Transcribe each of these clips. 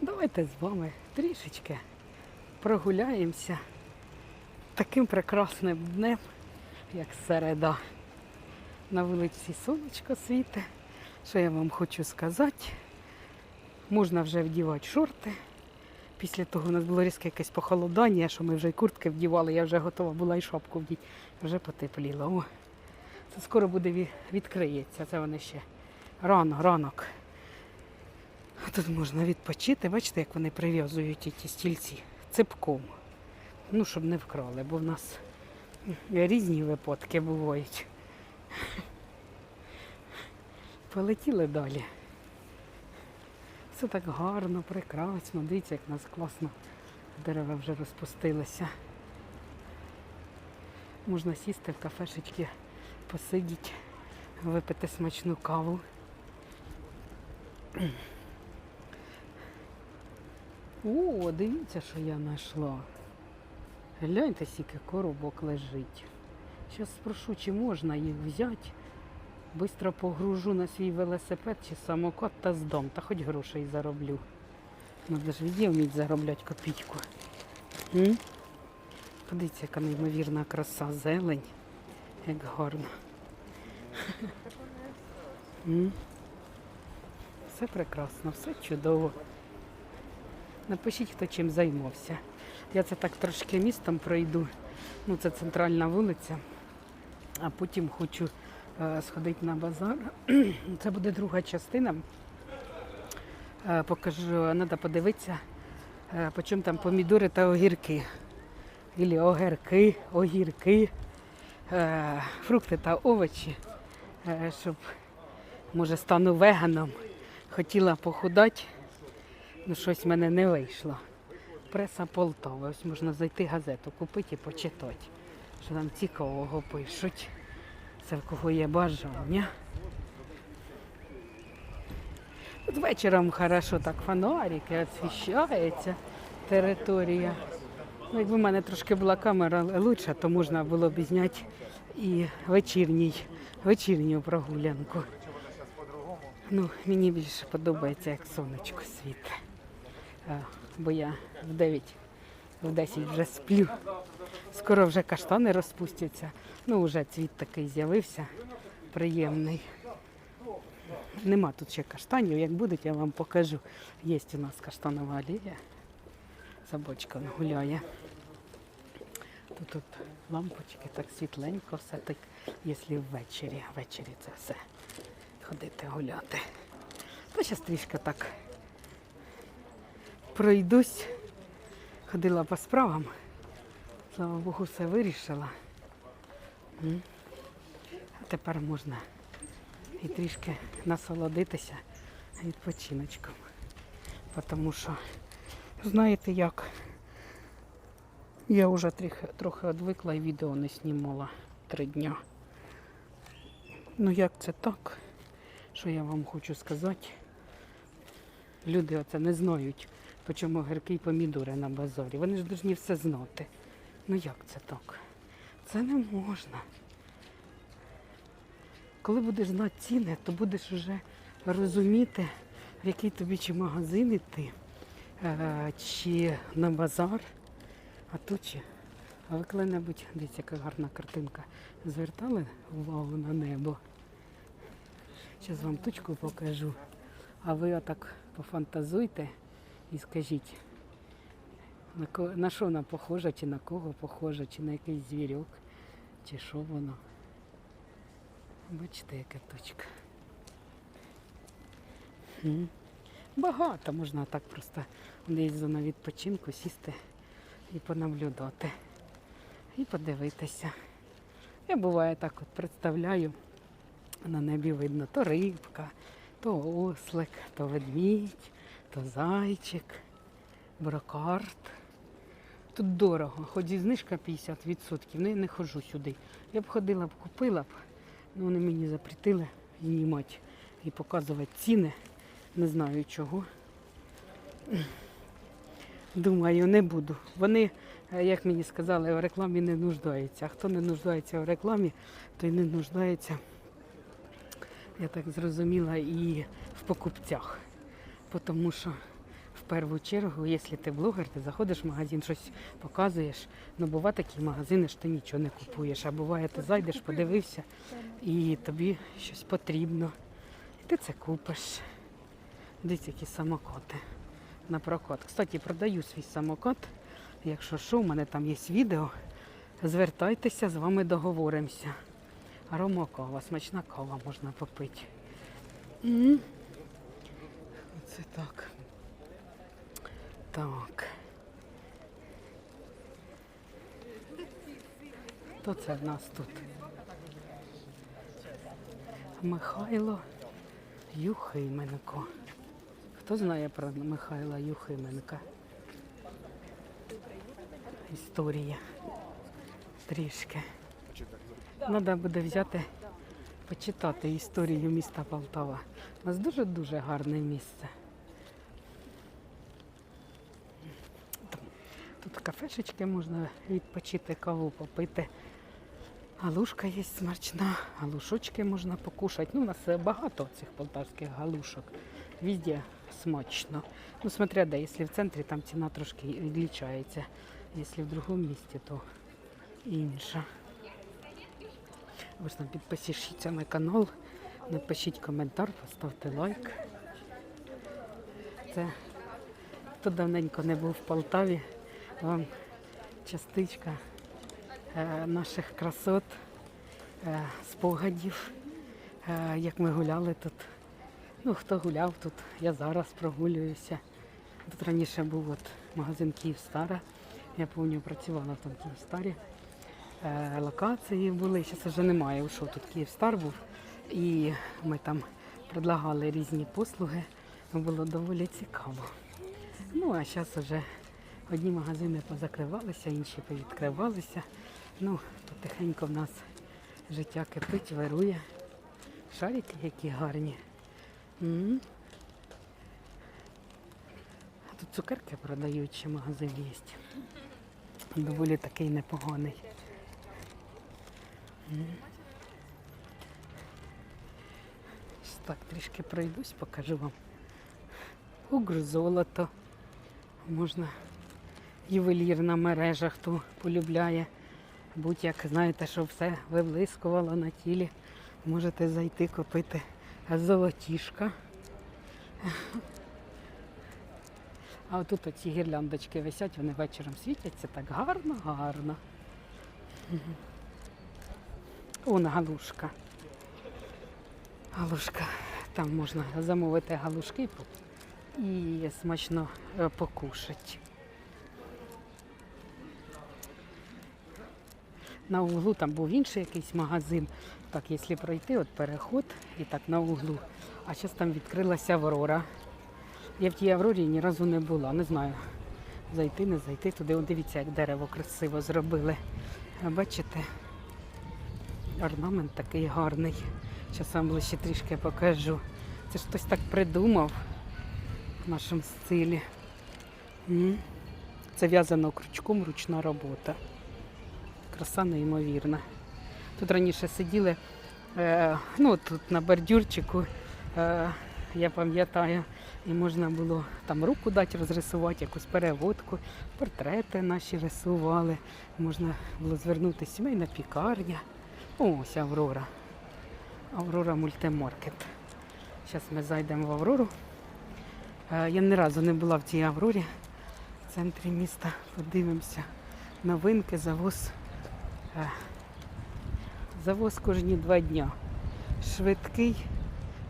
Давайте з вами трішечки прогуляємося таким прекрасним днем, як середа. На вулиці сонечко світе. Що я вам хочу сказати? Можна вже вдівати шорти. Після того у нас було різке якесь похолодання, що ми вже й куртки вдівали, я вже готова була і шапку вдіти. Вже потепліло. О, це скоро буде відкриється. Це вони ще рано, ранок. Тут можна відпочити. Бачите, як вони прив'язують ті стільці цепком. Ну, щоб не вкрали, бо в нас різні випадки бувають. Полетіли далі. Все так гарно, прекрасно. Дивіться, як у нас класно. Дерева вже розпустилися. Можна сісти в кафешечки, посидіти, випити смачну каву. О, дивіться, що я знайшла. Гляньте, скільки коробок лежить. Зараз спрошу, чи можна їх взяти. Бистро погружу на свій велосипед чи самокат та здам, та хоч грошей зароблю. Надо ж віді вміть заробляти копійку. М? Подивіться, яка неймовірна краса, зелень. Як гарно. Все прекрасно, все чудово. Напишіть, хто чим займався. Я це так трошки містом пройду. Ну, це центральна вулиця. А потім хочу е, сходити на базар. Це буде друга частина. Е, покажу, треба подивитися, е, по чому там помідори та огірки. Ілі огірки, огірки, е, фрукти та овочі, е, щоб, може, стану веганом. Хотіла похудати, ну щось в мене не вийшло. Преса Полтава. Ось можна зайти газету, купити і почитати, що там цікавого пишуть. Це в кого є бажання. От вечором хорошо так фонарики, освіщається територія. Ну, якби в мене трошки була камера лучша, то можна було б зняти і вечірній, вечірню прогулянку. Ну, мені більше подобається, як сонечко світе. Бо я в 9, в 10 вже сплю. Скоро вже каштани розпустяться. Ну, вже цвіт такий з'явився, приємний. Нема тут ще каштанів. Як будуть, я вам покажу. Є у нас каштанова алея. Собачка гуляє. Тут, тут лампочки, так світленько, все так, якщо ввечері. Ввечері це все. Ходити гуляти. Та зараз трішки так пройдусь. Ходила по справам. Слава Богу, все вирішила. А тепер можна і трішки насолодитися відпочиночком. Тому що, знаєте як, я вже трохи, трохи одвикла і відео не знімала три дня. Ну як це так? Що я вам хочу сказати? Люди оце не знають, по чому гірки і помідори на базарі. Вони ж повинні все знати. Ну як це так? Це не можна. Коли будеш знати ціни, то будеш вже розуміти, в який тобі чи магазин іти, е, чи на базар. А тут чи. А ви коли-небудь, дивіться, яка гарна картинка. Звертали увагу на небо. Зараз вам точку покажу. А ви отак пофантазуйте і скажіть, на, що вона похожа, чи на кого похожа, чи на якийсь звірок, чи що воно. Бачите, яка точка. Багато можна так просто десь зона відпочинку сісти і понаблюдати. І подивитися. Я буває так от представляю, на небі видно то рибка, то ослик, то ведмідь, то зайчик, брокарт. Тут дорого, хоч і знижка 50%, ну я не ходжу сюди. Я б ходила б, купила б, але вони мені запретили знімати і показувати ціни. Не знаю чого. Думаю, не буду. Вони, е, як мені сказали, в рекламі не нуждаються. А хто не нуждається в рекламі, той не нуждається, я так зрозуміла, і в покупцях. Тому що першу чергу, якщо ти блогер, ти заходиш в магазин, щось показуєш. Ну, буває такі магазини, що ти нічого не купуєш. А буває, ти зайдеш, подивився, і тобі щось потрібно. І ти це купиш. Дивіться, які самокоти на прокат. Кстати, продаю свій самокат. Якщо що, у мене там є відео. Звертайтеся, з вами договоримося. Арома кава, смачна кава можна попити. М. Оце так. Так. Хто це в нас тут? Михайло Юхименко. Хто знає про Михайла Юхименка? Історія. Трішки. Треба буде взяти, почитати історію міста Полтава. У нас дуже-дуже гарне місце. Тут кафешечки можна відпочити, каву попити. Галушка є смачна, галушочки можна покушати. Ну, у нас е, багато цих полтавських галушок. Везде смачно. Ну, смотря де, якщо в центрі, там ціна трошки відлічається. Якщо в другому місті, то інша. Ви ж на канал, напишіть коментар, поставте лайк. Це хто давненько не був в Полтаві, вам частичка е, наших красот, е, спогадів, е, як ми гуляли тут. Ну, хто гуляв тут, я зараз прогулююся. Тут раніше був от магазин Київстара. Я пам'ятаю, працювала там в Київстарі. Локації були, зараз вже немає. Ушов тут Київстар був. І ми там предлагали різні послуги. Було доволі цікаво. Ну, а зараз вже одні магазини позакривалися, інші повідкривалися. Ну, потихеньку в нас життя кипить, вирує. Шарики які гарні. А Тут цукерки продають, ще магазин є. Доволі такий непоганий. М. Так, трішки пройдусь, покажу вам. Угр золото. Можна ювелірна мережа, хто полюбляє. Будь-як знаєте, що все виблискувало на тілі. Можете зайти купити золотішка. А отут оці гірляндочки висять, вони вечором світяться так гарно, гарно. Вон галушка. Галушка. Там можна замовити галушки і смачно е, покушати. На углу там був інший якийсь магазин. Так, якщо пройти, от переход і так на углу. А зараз там відкрилася Аврора. Я в тій Аврорі ні разу не була. Не знаю, зайти, не зайти туди. О, дивіться, як дерево красиво зробили. Бачите? Орнамент такий гарний. Зараз вам ближче трішки покажу. Це ж хтось так придумав в нашому стилі. Це в'язано крючком, ручна робота. Краса неймовірна. Тут раніше сиділи, е, ну тут на бордюрчику, е, я пам'ятаю, і можна було там руку дати розрисувати, якусь переводку, портрети наші рисували. Можна було звернутися сімейна пікарня. Ось Аврора. Аврора мультимаркет. Зараз ми зайдемо в Аврору. Е, Я ні разу не була в цій Аврорі. В центрі міста подивимося. Новинки, завоз. Завоз кожні два дня. Швидкий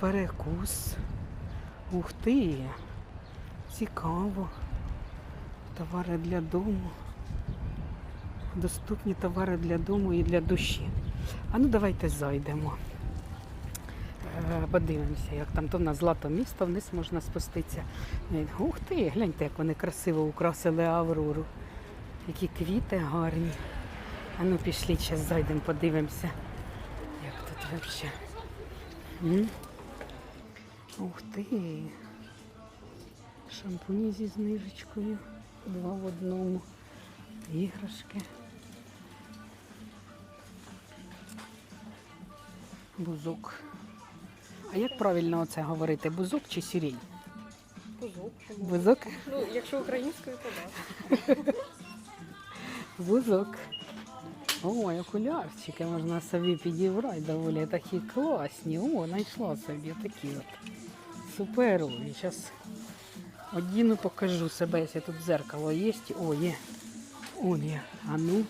перекус. Ух ти! Цікаво. Товари для дому. Доступні товари для дому і для душі. А ну давайте зайдемо. Е, Подивимося, як там то в нас злато місто, вниз можна спуститися. Е, Ух ти, гляньте, як вони красиво украсили Аврору. Які квіти гарні. А ну пішли, зараз зайдемо, подивимося, як тут взагалі. Ух ти. Шампуні зі знижечкою. Два в одному. Іграшки. Бузок. А як правильно оце говорити? Бузок чи сірень? Бузок. Вузок? Ну, якщо українською, то так. Вузок. Ой, окулярчики можна собі підібрати доволі такі класні. О, знайшла собі такі от. Суперові. Зараз одіну покажу себе, якщо тут зеркало є. О, є. О, є. А ну,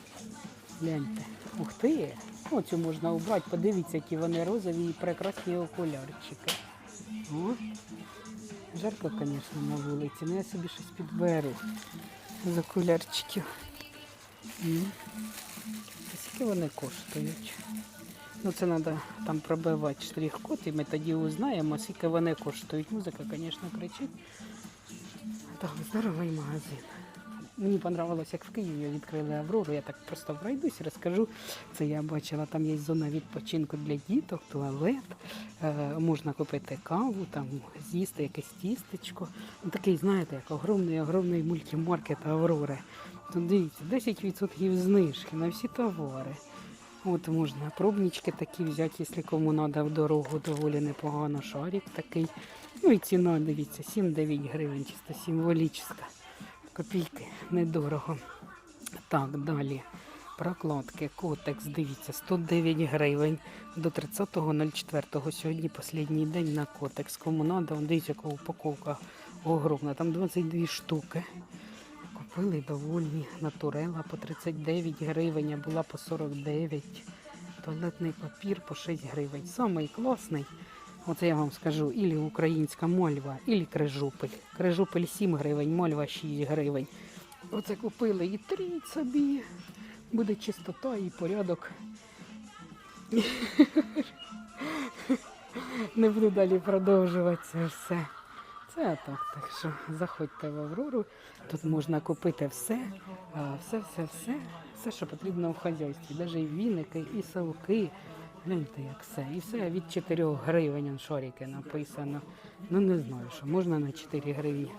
гляньте. Ух ти. Оцю можна убрати. Подивіться, які вони розові і прекрасні окулярчики. О. Жарко, звісно, на вулиці, але я собі щось підберу з окулярчиків. Скільки вони коштують? Ну це треба там пробивати штрих-код, і ми тоді узнаємо, скільки вони коштують. Музика, звісно, кричить. Так, здоровий магазин. Мені понравилось, як в Києві відкрили Аврору. Я так просто пройдусь, розкажу. Це я бачила, там є зона відпочинку для діток, туалет. Е, можна купити каву, там з'їсти якесь тістечко. Ну, такий, знаєте, як огромний, огромний мультимаркет Аврори. Тут дивіться, 10% знижки на всі товари. От можна пробнички такі взяти, якщо кому треба в дорогу, доволі непогано. Шарик такий. Ну і ціна, дивіться, 7-9 гривень, чисто символічна. Копійки, недорого. Так, далі. Прокладки, котекс, дивіться, 109 гривень до 30.04. Сьогодні останній день на котекс. Кому треба, дивіться, яка упаковка огромна. Там 22 штуки. Купили довольні натурела по 39 гривень, а була по 49. Туалетний папір по 6 гривень. Самий класний. Оце я вам скажу, ілі українська мольва, ілі крижупель. Крижупель 7 гривень, мольва 6 гривень. Оце купили і тріть собі. Буде чистота і порядок. Не буду далі продовжувати це все. Це так, так що заходьте в Аврору. Тут можна купити все, все, все, все, все, що потрібно в хазяйстві. Навіть і віники, і совки. Гляньте, як все. І все від 4 гривень он шарики написано. Ну не знаю, що можна на 4 гривні.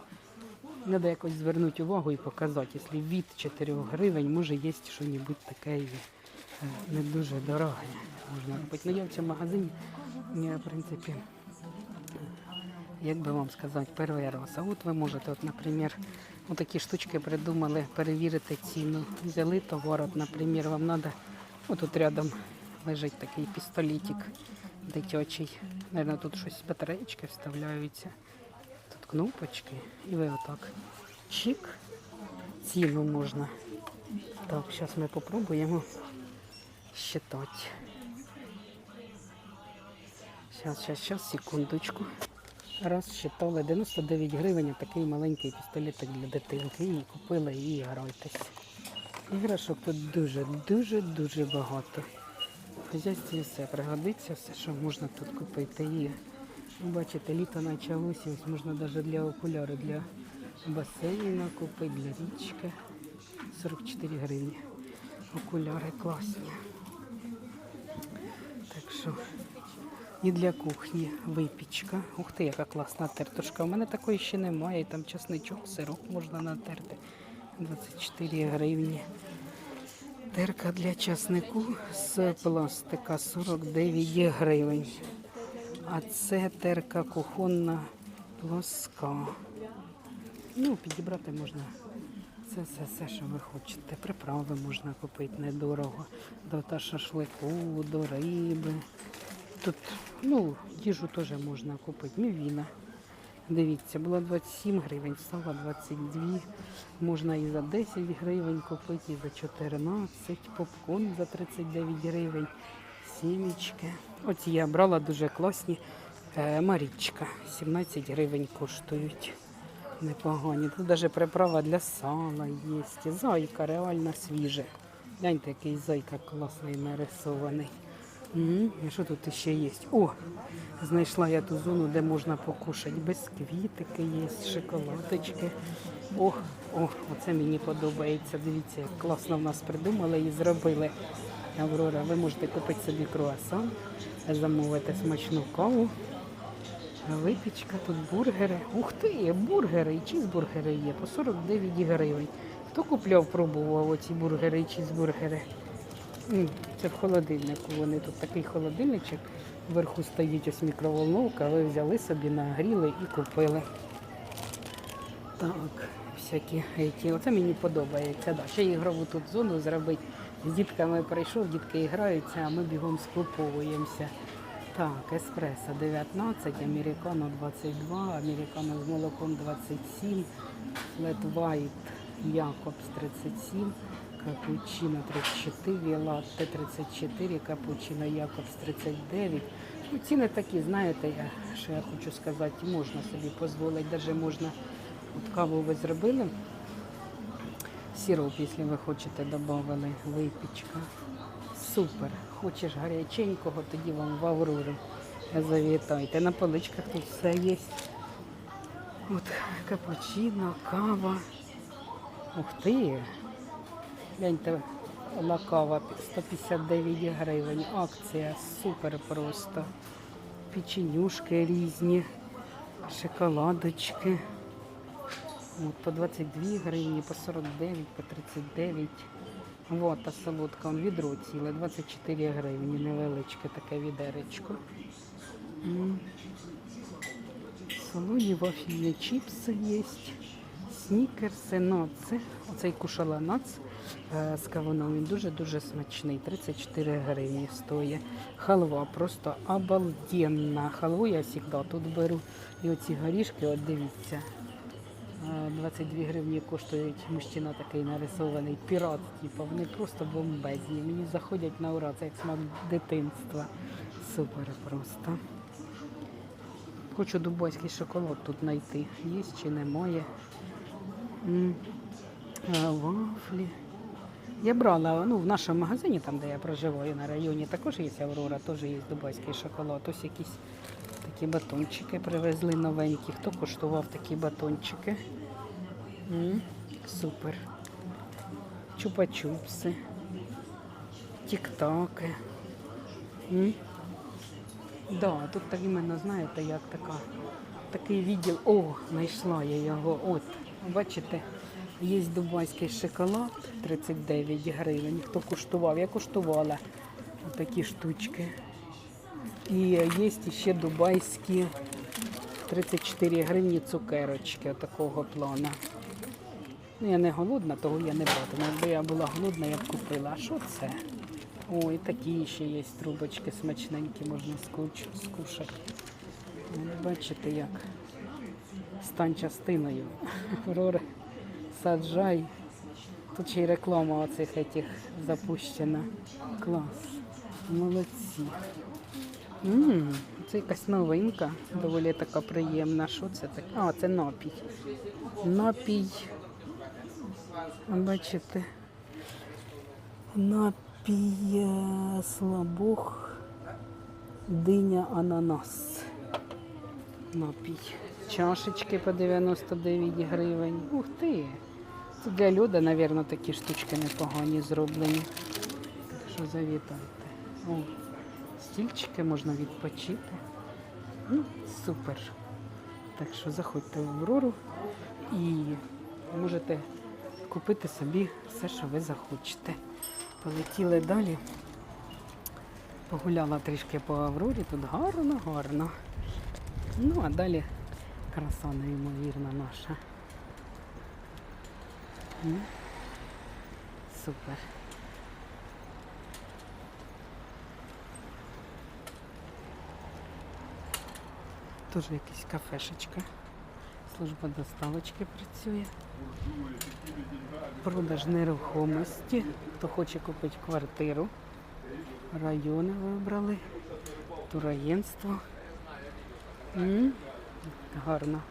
Треба якось звернути увагу і показати, якщо від 4 гривень, може є щось таке е, не дуже дороге. Можна робити. Ну я в цьому магазині, в принципі, як би вам сказати, перший раз. А от ви можете, от, наприклад, такі штучки придумали перевірити ціну. Взяли товар, от, наприклад, вам треба, от тут рядом лежить такий пістолетик дитячий. Наверно, тут щось батареєчки вставляються. Тут кнопочки, і ви отак чик, ціну можна. Так, зараз ми попробуємо считати. Зараз, зараз, зараз, секундочку. Раз считали 99 гривень, такий маленький пістолетик для дитинки. І купили і грайтесь. Іграшок тут дуже, дуже, дуже багато. В все пригодиться, все, що можна тут купити. І бачите, літо почалося, ось можна навіть для окуляру, для басейну купити, для річки. 44 гривні. Окуляри класні. Так що і для кухні випічка. Ух ти, яка класна тертушка. У мене такої ще немає. І Там чесничок, сироп можна натерти. 24 гривні. Терка для часнику з пластика 49 гривень. А це терка кухонна плоска. Ну, підібрати можна це все, все, що ви хочете. Приправи можна купити недорого. До та шашлику, до риби. Тут, ну, їжу теж можна купити. Мівіна. Дивіться, було 27 гривень, стало 22. Можна і за 10 гривень купити, і за 14. Попкорн за 39 гривень. Сімічки. Оці я брала дуже класні. Е, Марічка. 17 гривень коштують. Непогані. Тут навіть приправа для сала є. Зайка реально свіже. Гляньте, який зайка класний нарисований. Угу. Що тут ще є? О, знайшла я ту зону, де можна покушати. Бісквітики є, шоколадочки. Ох, о, оце мені подобається. Дивіться, як класно в нас придумали і зробили. Аврора, ви можете купити собі круасан, замовити смачну каву. Випічка, тут бургери. Ух ти, бургери і чізбургери є по 49 гривень. Хто купляв, пробував оці бургери і чізбургери? Це в холодильнику. Вони тут такий холодильничок. Вверху стоїть ось мікроволновка, ви взяли собі, нагріли і купили. Так, всякі ті. Оце мені подобається. Да. Ще ігрову тут зону зробити. З дітками прийшов, дітки граються, а ми бігом скуповуємося. Так, еспресо 19, американо 22, американо з молоком 27, флет вайт Якобс 37, капучино 34, латте 34, капучино Якобс 39. Ну, ціни такі, знаєте, я, що я хочу сказати, можна собі дозволити, навіть можна, от каву ви зробили, сироп, якщо ви хочете, додали, випічка. Супер. Хочеш гаряченького, тоді вам в Аврору завітайте. На поличках тут все є. От капучино, кава. Ух ти! Гляньте, ла кава 159 гривень. Акція супер просто. Печенюшки різні, шоколадочки. От, по 22 гривні, по 49, по 39. Вот та солодка, он відро ціле, 24 гривні, невеличке таке відеречко. Солоні вафельні чіпси є, снікерси, наци. Оцей кушала нац е, з кавуном, він дуже-дуже смачний, 34 гривні стоїть. Халва просто обалденна. Халву я завжди тут беру. І оці горішки, от дивіться. Е, 22 гривні коштують мужчина такий нарисований, пірат, типу, вони просто бомбезні. Мені заходять на ура, це як смак дитинства. Супер просто. Хочу дубайський шоколад тут знайти. Є чи немає. М, а, Вафлі. Я брала ну, в нашому магазині, там, де я проживаю на районі, також є Аврора, теж є дубайський шоколад. Ось якісь такі батончики привезли новенькі. Хто коштував такі батончики? М, Супер. Чупа-чупси. Тік-таки. Да, тут так іменно, знаєте, як така, такий відділ. О, знайшла я його. От, бачите, є дубайський шоколад 39 гривень. Хто куштував? Я куштувала такі штучки. І є ще дубайські 34 гривні цукерочки такого плану. Ну, я не голодна, того я не братиму. Якби я була голодна, я б купила. А що це? Ой, такі ще є трубочки смачненькі, можна скушати. Ну, Бачите, як стань частиною. Рори, саджай. Тут ще й реклама оцих этих запущена. Клас. Молодці. М, Це якась новинка, доволі така приємна. Що це таке? А, це напій. Напій. Бачите. Напій е, слабух, диня, ананас. Напій. Чашечки по 99 гривень. Ух ти! Це для льода, мабуть, такі штучки непогані зроблені. Що завітайте. О, стільчики можна відпочити. Ну, супер. Так що заходьте в Аврору і можете купити собі все, що ви захочете. Полетіли далі. Погуляла трішки по Аврорі, тут гарно, гарно. Ну, а далі краса неймовірна наша. М? Супер. Теж якась кафешечка. Служба доставочки працює. Продаж нерухомості. Хто хоче купити квартиру. Райони вибрали. Турагентство. М, Гарно.